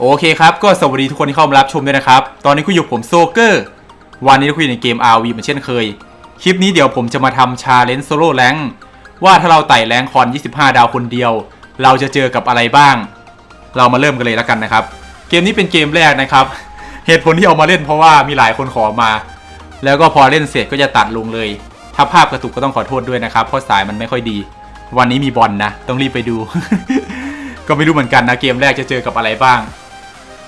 โอเคครับ ก็สวัสดีทุกคนที่เข้ามารับชมด้วยนะครับ ตอนนี้กูอยู่ผมโซเกอร์ วันนี้กูอยู่ในเกม RV เหมือนเช่นเคย คลิปนี้เดี๋ยวผมจะมาทำชาเลนจ์โซโล่แรงว่าถ้าเราไต่แรงคอน 25 ดาวคนเดียว เราจะเจอกับอะไรบ้าง เรามาเริ่มกันเลยแล้วกันนะครับ เกมนี้เป็นเกมแรกนะครับ เหตุผลที่เอามาเล่นเพราะว่ามีหลายคนขอมา แล้วก็พอเล่นเสร็จก็จะตัดลงเลย ถ้าภาพกระตุกก็ต้องขอโทษด้วยนะครับ เพราะสายมันไม่ค่อยดี วันนี้มีบอลนะต้องรีบไปดู ก็ไม่รู้เหมือนกันนะเกมแรกจะเจอกับอะไรบ้าง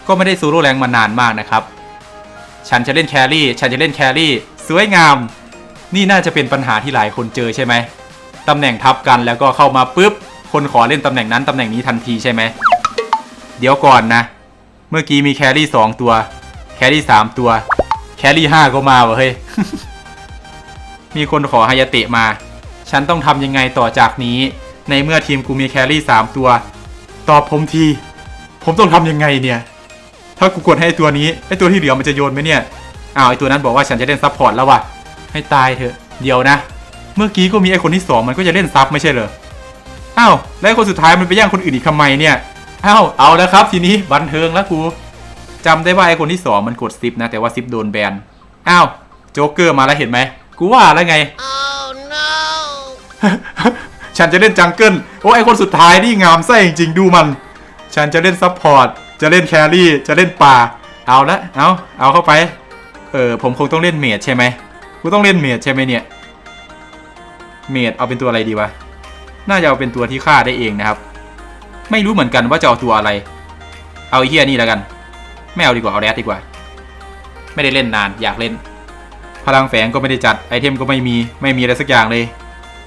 ก็ไม่ได้โซโล่แรงมานานมากนะครับ ฉันจะเล่นแครี่ ฉันจะเล่นแครี่ สวยงาม นี่น่าจะเป็นปัญหาที่หลายคนเจอใช่ไหมตำแหน่งทับกันแล้วก็เข้ามาปุ๊บ คนขอเล่นตำแหน่งนั้นตำแหน่งนี้ทันทีใช่ไหม เดี๋ยวก่อนนะ เมื่อกี้มีแครี่สองตัว แครี่สามตัว แครี่ห้าก็มาวะเฮ้ย มีคนขอฮายาเตะมา ฉันต้องทำยังไงต่อจากนี้ ในเมื่อทีมกูมีแครี่สามตัว ตอบผมที ผมต้องทำยังไงเนี่ย ถ้ากูกดให้ไอ้ตัวนี้ไอตัวที่เหลือมันจะโยนไหมเนี่ยอ้าวไอตัวนั้นบอกว่าฉันจะเล่นซับพอร์ตแล้วว่ะให้ตายเถอะเดี๋ยวนะ เมื่อกี้ก็มีไอคนที่สองมันก็จะเล่นซับไม่ใช่เหรออ้าวแล้วไอ้คนสุดท้ายมันไปแย่งคนอื่นอีกทำไมเนี่ยอ้าวเอาแล้วครับ ทีนี้บันเทิงแล้วกูจำได้ว่าไอคนที่สองมันกดซิปนะแต่ว่าซิปโดนแบนอ้าวโจ๊กเกอร์มาแล้วเห็นไหมกูว่าแล้วไง Oh no! ฉันจะเล่นจังเกิลโอ้ไอคนสุดท้ายนี่งามไส้จริงๆดูมัน ฉันจะเล่นซับพอร์ต จะเล่นแครี่จะเล่นป่า เอาละเอาเอาเข้าไป เออผมคงต้องเล่นเมดใช่ไหมกูต้องเล่นเมดใช่ไหมเนี่ย เมดเอาเป็นตัวอะไรดีวะ น่าจะเอาเป็นตัวที่ฆ่าได้เองนะครับ ไม่รู้เหมือนกันว่าจะเอาตัวอะไร เอาไอ้เฮียนี่แล้วกัน ไม่เอาดีกว่าเอาแรดดีกว่า ไม่ได้เล่นนานอยากเล่น พลังแฝงก็ไม่ได้จัดไอเทมก็ไม่มีไม่มีอะไรสักอย่างเลย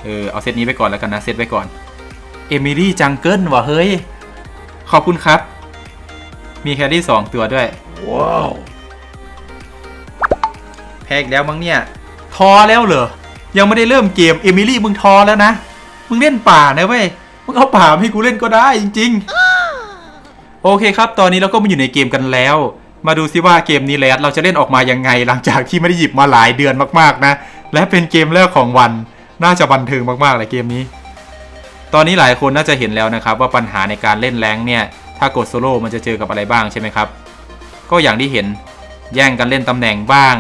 เออเอาเซตนี้ไปก่อนแล้วกันนะเซตไว้ก่อน เอมิลี่จังเกิลวะเฮ้ย ขอบคุณครับ มีแครี่สองตัวด้วย Wow! แพ้อีกแล้วมั้งเนี่ย ทอแล้วเหรอ ยังไม่ได้เริ่มเกม เอมิลี่มึงทอแล้วนะ มึงเล่นป่านะเว้ย มึงเอาป่ามาให้กูเล่นก็ได้จริง ๆ โอเคครับ ตอนนี้เราก็มาอยู่ในเกมกันแล้ว มาดูซิว่าเกมนี้แลดเราจะเล่นออกมายังไง หลังจากที่ไม่ได้หยิบมาหลายเดือนมากๆนะ และเป็นเกมแรกของวัน น่าจะบันเทิงมากๆเลยเกมนี้ ตอนนี้หลายคนน่าจะเห็นแล้วนะครับว่าปัญหาในการเล่นแรงค์เนี่ย ถ้ากดโซโล่มันจะเจอกับอะไรบ้างใช่ไหมครับ ก็อย่างที่เห็นแย่งกันเล่นตำแหน่งบ้าง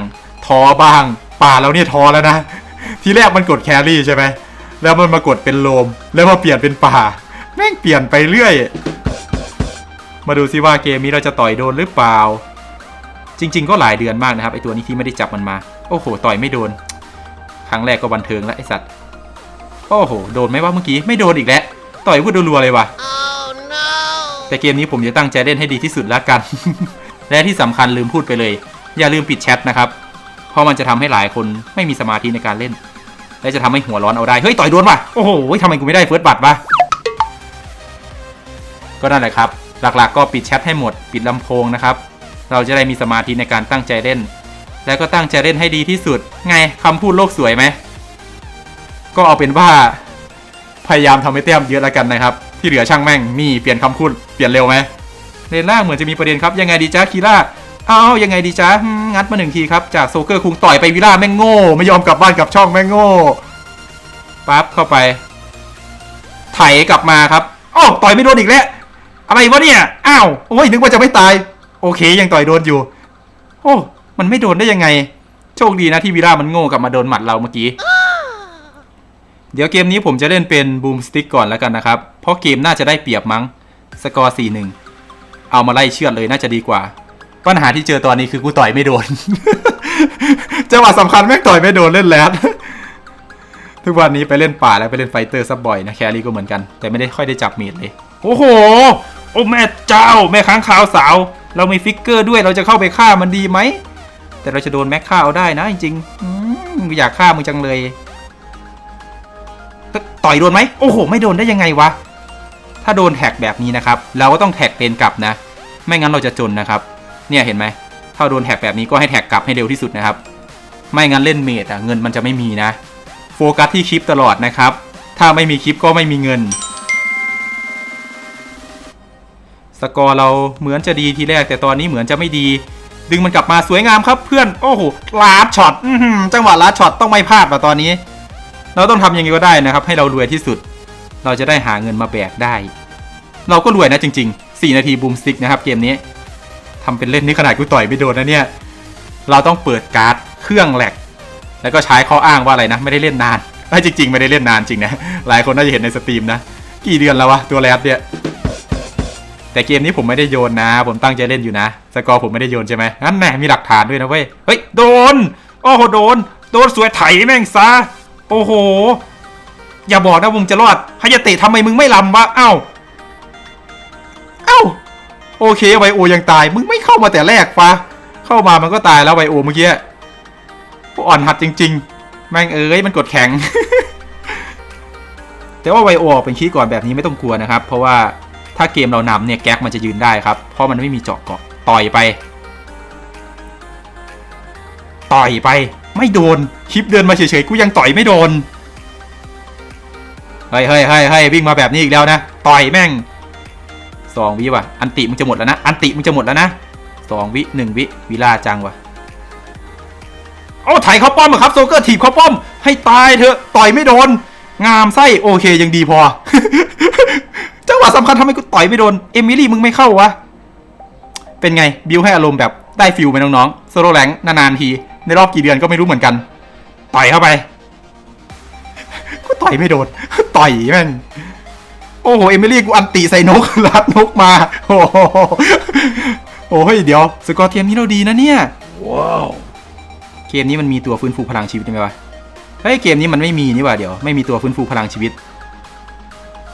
ทอบ้าง ป่าเราเนี่ยทอแล้วนะ ทีแรกมันกดแครี่ใช่ไหมแล้วมันมากดเป็นโลม แล้วมาเปลี่ยนเป็นป่า แม่งเปลี่ยนไปเรื่อย มาดูซิว่าเกมนี้เราจะต่อยโดนหรือเปล่า จริง ๆ ก็หลายเดือนมากนะครับไอตัวนี้ที่ไม่ได้จับมันมา โอ้โห ต่อยไม่โดน ครั้งแรกก็บันเทิงแล้วไอสัตว์ โอ้โห โดนไหมว่าเมื่อกี้ ไม่โดนอีกแล้ว ต่อยพูดรัวๆเลยวะ Oh! แต่เกมนี้ผมจะตั้งใจเล่นให้ดีที่สุดแล้วกัน และที่สำคัญลืมพูดไปเลย อย่าลืมปิดแชทนะครับ เพราะมันจะทำให้หลายคนไม่มีสมาธิในการเล่น และจะทำให้หัวร้อนเอาได้ เฮ้ยต่อยโดนว่ะ โอ้โหทำไมกูไม่ได้เฟิร์สบัตรวะก็นั่นแหละครับ หลักๆ ก็ปิดแชทให้หมด ปิดลำโพงนะครับ เราจะได้มีสมาธิในการตั้งใจเล่น และก็ตั้งใจเล่นให้ดีที่สุด ไงคำพูดโลกสวยไหม ก็เอาเป็นว่าพยายามทำให้แต้มเยอะแล้วกันนะครับ ที่เหลือช่างแม่งมีเปลี่ยนคำพูดเปลี่ยนเร็วไหมเลนล่างเหมือนจะมีประเด็นครับยังไงดีจ้าคีร่าอ้าวยังไงดีจ้างัดมาหนึ่งทีครับจากโซเกอร์คุงต่อยไปวิล่าแม่งโง่ไม่ยอมกลับบ้านกลับช่องแม่งโง่ปั๊บเข้าไป ไถกลับมาครับอ้าวต่อยไม่โดนอีกแล้วอะไรวะเนี่ยอ้าวโอ้ยนึกว่าจะไม่ตาย โอเคยังต่อยโดนอยู่ โอ้มันไม่โดนได้ยังไง โชคดีนะที่วิล่ามันโง่กลับมาโดนหมัดเราเมื่อกี้ เดี๋ยวเกมนี้ผมจะเล่นเป็นบูมสติ๊กก่อนแล้วกันนะครับ เพราะเกมน่าจะได้เปรียบมั้ง สกอร์4-1เอามาไล่เชือดเลยน่าจะดีกว่า ปัญหาที่เจอตอนนี้คือกูต่อยไม่โดน จังหวะสำคัญแม่งต่อยไม่โดนเล่นแล้วทุกวันนี้ไปเล่นป่าแล้วไปเล่นไฟเตอร์ซับบ่อยนะแครี่ก็เหมือนกัน แต่ไม่ได้ค่อยได้จับเมดเลย โอ้โห โอ้แม่เจ้า แม่ค้างขาวสาว เรามีฟิกเกอร์ด้วยเราจะเข้าไปฆ่ามันดีไหม แต่เราจะโดนแม็กฆ่าเอาได้นะจริงๆอยากฆ่ามึงจังเลย ต่อยโดนไหมโอ้โห ไม่โดนได้ยังไงวะ ถ้าโดนแท็กแบบนี้นะครับ เราก็ต้องแท็กเลนกลับนะ ไม่งั้นเราจะจนนะครับ เนี่ยเห็นไหม ถ้าโดนแท็กแบบนี้ก็ให้แท็กกลับให้เร็วที่สุดนะครับ ไม่งั้นเล่นเมดอะเงินมันจะไม่มีนะ โฟกัสที่คลิปตลอดนะครับ ถ้าไม่มีคลิปก็ไม่มีเงิน สกอร์เราเหมือนจะดีทีแรก แต่ตอนนี้เหมือนจะไม่ดี ดึงมันกลับมาสวยงามครับ เพื่อน โอ้โหลาดช็อตจังหวะลาดช็อตต้องไม่พลาดว่ะตอนนี้ เราต้องทำยังไงก็ได้นะครับ ให้เรารวยที่สุด เราจะได้หาเงินมาแบกได้ เราก็รวยนะจริง ๆ 4 นาทีบูมสติกนะครับเกมนี้ทำเป็นเล่นนี่ขนาดกูต่อยไม่โดนนะเนี่ย เราต้องเปิดการ์ดเครื่องแหลก แล้วก็ใช้ข้ออ้างว่าอะไรนะ ไม่ได้เล่นนานไอ้ยจริง ๆ ไม่ได้เล่นนานจริงนะ หลายคนน่าจะเห็นในสตรีมนะ กี่เดือนแล้ววะตัวแรดเนี่ย แต่เกมนี้ผมไม่ได้โยนนะ ผมตั้งใจเล่นอยู่นะ สกอร์ผมไม่ได้โยนใช่ไหมงั้นแน่มีหลักฐานด้วยนะเว้ย เฮ้ยโดน โอ้โหโดน โดนสวยไถแม่งซะ โอ้โห อย่าบอกนะมึงจะรอดฮายาเตะทำไมมึงไม่ลำวะเอ้าเอ้าโอเคไวโอยังตาย มึงไม่เข้ามาแต่แรกปะเข้ามามันก็ตายแล้วไวโอเมื่อกี้อ่อนหัดจริง ๆ แม่งเอ้ยมันกดแข็ง แต่ว่าไวโอออกเป็นคีก่อนแบบนี้ไม่ต้องกลัวนะครับ เพราะว่าถ้าเกมเรานำเนี่ยแก๊กมันจะยืนได้ครับ เพราะมันไม่มีเจาะเกาะต่อยไป ต่อยไป ไม่โดนคลิปเดินมาเฉยๆกูยังต่อยไม่โดนเฮ้ยเฮ้ยเฮ้ยเฮ้ยวิ่งมาแบบนี้อีกแล้วนะต่อยแม่งสองวิว่ะอันติมึงจะหมดแล้วนะอันติมึงจะหมดแล้วนะสองวิหนึ่งวิวิลาจังว่ะเอาไถเข้าป้อมอะครับโซเกอร์ถีบเข้าป้อม ให้ตายเถอะต่อยไม่โดน งามไส้โอเคยังดีพอ จังหวะสำคัญทำให้กูต่อยไม่โดน เอมิลี่มึงไม่เข้าวะ เป็นไงบิวให้อารมณ์แบบได้ฟิลไหมน้องๆโซโลแรงนานๆที ในรอบกี่เดือนก็ไม่รู้เหมือนกัน ต่อยเข้าไปกูต่อยไม่โดนต่อยแม่งโอ้โห เอมิลี่กูอันติใส่นกรัดนกมา โอ้โหโอ้ยเดี๋ยว สกอร์เทียมนี้เราดีนะเนี่ยว้าวเกมนี้มันมีตัวฟื้นฟูพลังชีวิตไหมวะเฮ้ยเกมนี้มันไม่มีนี่หว่าเดี๋ยวไม่มีตัวฟื้นฟูพลังชีวิต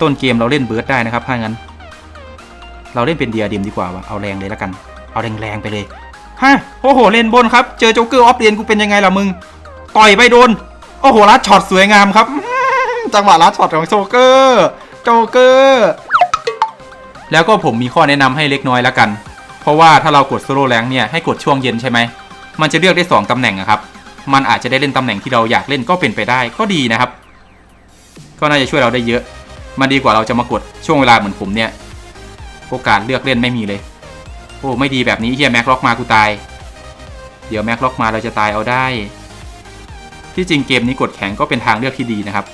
ต้นเกมเราเล่นเบิร์ดได้นะครับถ้างั้น เราเล่นเป็นเดียดิมดีกว่าวะเอาแรงเลยแล้วกัน เอาแรงๆไปเลย ฮะโอ้โหเล่นบนครับ เจอโจ๊กเกอร์ออฟเดียนกูเป็นยังไงล่ะมึง ต่อยไปโดน โอ้โหลัดช็อตสวยงามครับ จังหวะลัดช็อตของโจ๊กเกอร์โจ๊กเกอร์แล้วก็ผมมีข้อแนะนำให้เล็กน้อยแล้วกัน เพราะว่าถ้าเรากดโซโล่แรงเนี่ยให้กดช่วงเย็นใช่ไหม มันจะเลือกได้ 2ตำแหน่งอะครับ มันอาจจะได้เล่นตำแหน่งที่เราอยากเล่นก็เป็นไปได้ก็ดีนะครับ ก็น่าจะช่วยเราได้เยอะ มันดีกว่าเราจะมากดช่วงเวลาเหมือนผมเนี่ย โอกาสเลือกเล่นไม่มีเลย โอ้ไม่ดีแบบนี้เฮียแม็กล็อกมากูตาย เดี๋ยวแม็กล็อกมาเราจะตายเอาได้ ที่จริงเกมนี้กดแข็งก็เป็นทางเลือกที่ดีนะครับ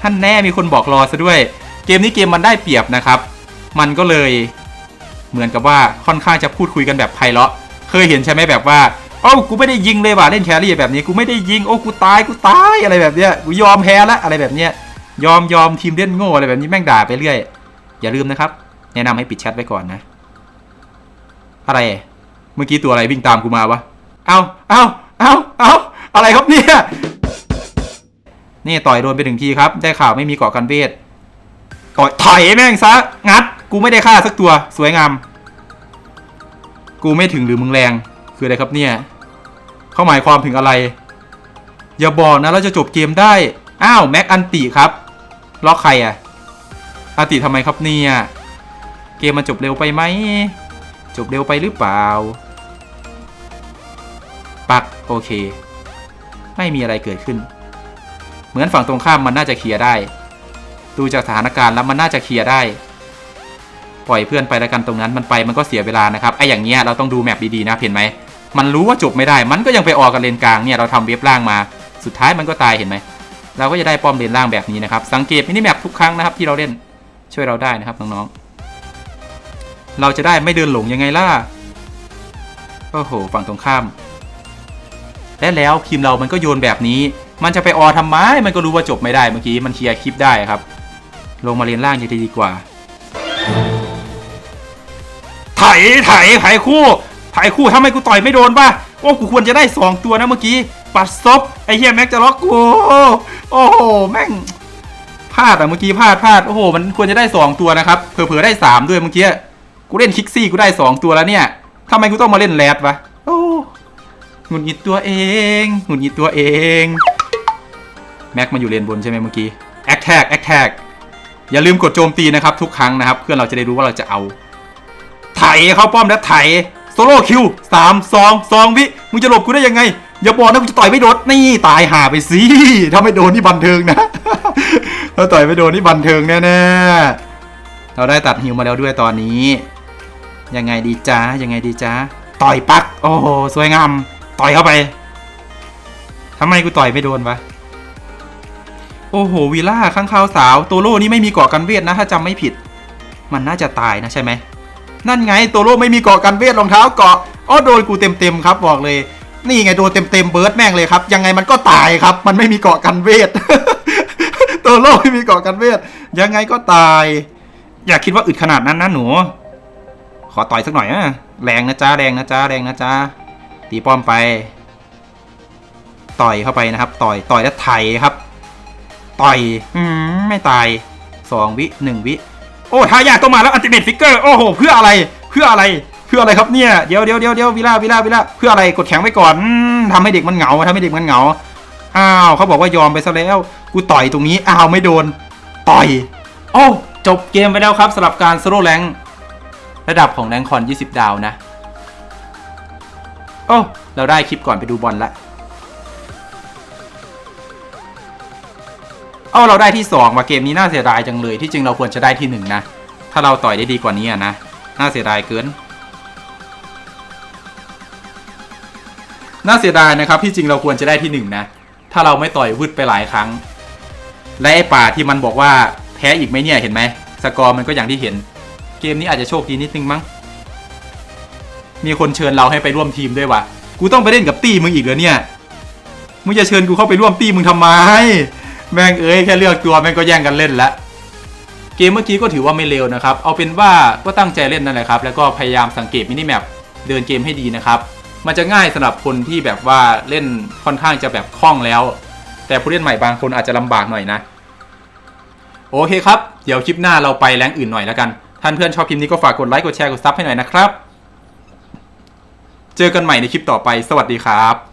ท่านแน่มีคนบอกรอซะด้วย เกมนี้เกมมันได้เปรียบนะครับ มันก็เลยเหมือนกับว่าค่อนข้างจะพูดคุยกันแบบไพเราะ เคยเห็นใช่ไหมแบบว่าโอ้กูไม่ได้ยิงเลยว่ะเล่นแครี่แบบนี้กูไม่ได้ยิงโอ้กูตายกูตายอะไรแบบเนี้ยกูยอมแพ้ละอะไรแบบเนี้ยยอมยอมทีมเล่นโง่อะไรแบบนี้แม่งด่าไปเรื่อย อย่าลืมนะครับ แนะนำให้ปิดแชทไว้ก่อนนะ อะไร เมื่อกี้ตัวอะไรวิ่งตามกูมาวะ เอาเอาเอาเอาอะไรครับเนี่ย นี่ต่อยโดนไปถึงทีครับ ได้ข่าวไม่มีเกาะกันเวทต่อยถอยแม่งซะ งัด กูไม่ได้ฆ่าสักตัว สวยงาม กูไม่ถึงหรือมึงแรง คืออะไรครับเนี่ย เขาหมายความถึงอะไร อย่าบอกนะเราจะจบเกมได้ อ้าวแม็กอันติครับ ล็อกใครอะอันติทำไมครับเนี่ย เกมมันจบเร็วไปไหม จบเร็วไปหรือเปล่า ปักโอเค ไม่มีอะไรเกิดขึ้น เหมือนฝั่งตรงข้ามมันน่าจะเคลียร์ได้ ดูจากสถานการณ์แล้วมันน่าจะเคลียร์ได้ ปล่อยเพื่อนไปแล้วกันตรงนั้นมันไปมันก็เสียเวลานะครับไอ้อย่างเงี้ยเราต้องดูแมปดีๆนะเห็นไหมมันรู้ว่าจบไม่ได้ มันก็ยังไปออกกันเลนกลางเนี่ยเราทำเว็บล่างมา สุดท้ายมันก็ตายเห็นไหม เราก็จะได้ป้อมเลนล่างแบบนี้นะครับ สังเกตมินิแมปทุกครั้งนะครับที่เราเล่น ช่วยเราได้นะครับน้องๆ เราจะได้ไม่เดินหลงยังไงล่ะ โอ้โห ฝั่งตรงข้าม และแล้วทีมเรามันก็โยนแบบนี้ มันจะไปออทำไม มันก็รู้ว่าจบไม่ได้เมื่อกี้ มันเคลียร์คลิปได้ครับ ลงมาเลนล่างจะดีกว่า ไถ ไถ ไถคู่ ไถคู่ทำไมกูต่อยไม่โดนป่ะ โอ้ กูควรจะได้ 2 ตัวนะเมื่อกี้ ปัดซบ ไอ้เฮียแม็กจะล็อกกู โอ้โห แม่งพลาดอะเมื่อกี้พลาดพลาด โอ้โห มันควรจะได้ 2 ตัวนะครับ เผลอๆได้ 3 ด้วยเมื่อกี้ กูเล่นคิกซี่กูได้2ตัวแล้วเนี่ยทำไมกูต้องมาเล่นแรดวะโอ้หงุดหงิดตัวเองหงุดหงิดตัวเอง แม็กมาอยู่เลนบนใช่ไหมเมื่อกี้แอคแท็กแอคแท็กอย่าลืมกดโจมตีนะครับทุกครั้งนะครับ เพื่อนเราจะได้รู้ว่าเราจะเอา ไถเข้าป้อมแล้วไถโซโล่คิวสามสองสองวิมึงจะหลบกูได้ยังไง อย่าบอกนะกูจะต่อยไม่โดนนี่ตายห่าไปสิถ้าไม่โดนนี่บันเทิงนะถ้าต่อยไม่โดนนี่บันเทิงแน่ๆเราได้ตัดฮิวมาแล้วด้วยตอนนี้ ยังไงดีจ้ายังไงดีจ้าต่อยปักโอ้โหสวยงามต่อยเข้าไปทำไมกูต่อยไม่โดนวะโอ้โหวีล่าข้างคาวสาวโตโร่นี่ไม่มีเกาะกันเวทนะ ถ้าจำไม่ผิด มันน่าจะตายนะใช่ไหมนั่นไงโตโร่ไม่มีเกาะกันเวทรองเท้าเกาะอ้อโดนกูเต็มๆครับบอกเลย นี่ไงโดนเต็มๆเบิร์ดแม่งเลยครับยังไงมันก็ตายครับ มันไม่มีเกาะกันเวทโตโร่ไม่มีเกาะกันเวทยังไงก็ตาย อย่าคิดว่าอึดขนาดนั้นนะหนู ขอต่อยสักหน่อยอะแรงนะจ้าแรงนะจ้าแรงนะจ้าตีป้อมไป ต่อยเข้าไปนะครับ ต่อยต่อยแล้วไถครับ ต่อยอืมไม่ตายสองวิหนึ่งวิ โอ้ทายาต้องมาแล้วอันติเมทฟิกเกอร์โอ้โหเพื่ออะไรเพื่ออะไรเพื่ออะไรครับเนี่ยเดี๋ยวเดี๋ยวเดี๋ยวเดี๋ยววิล่าวิล่าวิล่าเพื่ออะไรกดแข็งไว้ก่อนอืมทำให้เด็กมันเหงาทำให้เด็กมันเหงาอ้าวเขาบอกว่ายอมไปซะแล้วกูต่อยตรงนี้อ้าวไม่โดน ต่อย โอ้จบเกมไปแล้วครับสำหรับการโซโลแรง ระดับของแรงคอน 20 ดาวนะ โอ้ เราได้คลิปก่อนไปดูบอลละเอ้าเราได้ที่สองว่ะเกมนี้น่าเสียดายจังเลย ที่จริงเราควรจะได้ที่หนึ่งนะ ถ้าเราต่อยได้ดีกว่านี้นะ น่าเสียดายเกิน น่าเสียดายนะครับที่จริงเราควรจะได้ที่หนึ่งนะ ถ้าเราไม่ต่อยวืดไปหลายครั้ง และไอ้ป่าที่มันบอกว่าแพ้อีกไหมเนี่ยเห็นไหม สกอร์มันก็อย่างที่เห็น เกมนี้อาจจะโชคดีนิดนึงมั้ง มีคนเชิญเราให้ไปร่วมทีมด้วยวะกูต้องไปเล่นกับตี้มึงอีกเหรอเนี่ย มึงจะเชิญกูเข้าไปร่วมตี้มึงทำไม แม่งเอ้ยแค่เลือกตัวแม่งก็แย่งกันเล่นละ เกมเมื่อกี้ก็ถือว่าไม่เร็วนะครับ เอาเป็นว่าก็ตั้งใจเล่นนั่นแหละครับ แล้วก็พยายามสังเกตมินิแมปเดินเกมให้ดีนะครับ มันจะง่ายสำหรับคนที่แบบว่าเล่นค่อนข้างจะแบบคล่องแล้ว แต่ผู้เล่นใหม่บางคนอาจจะลำบากหน่อยนะ โอเคครับ เดี๋ยวคลิปหน้าเราไปแรงอื่นหน่อยแล้วกัน ท่านเพื่อนชอบคลิปนี้ก็ฝากกดไลค์กดแชร์กดซับให้หน่อยนะครับ เจอกันใหม่ในคลิปต่อไป สวัสดีครับ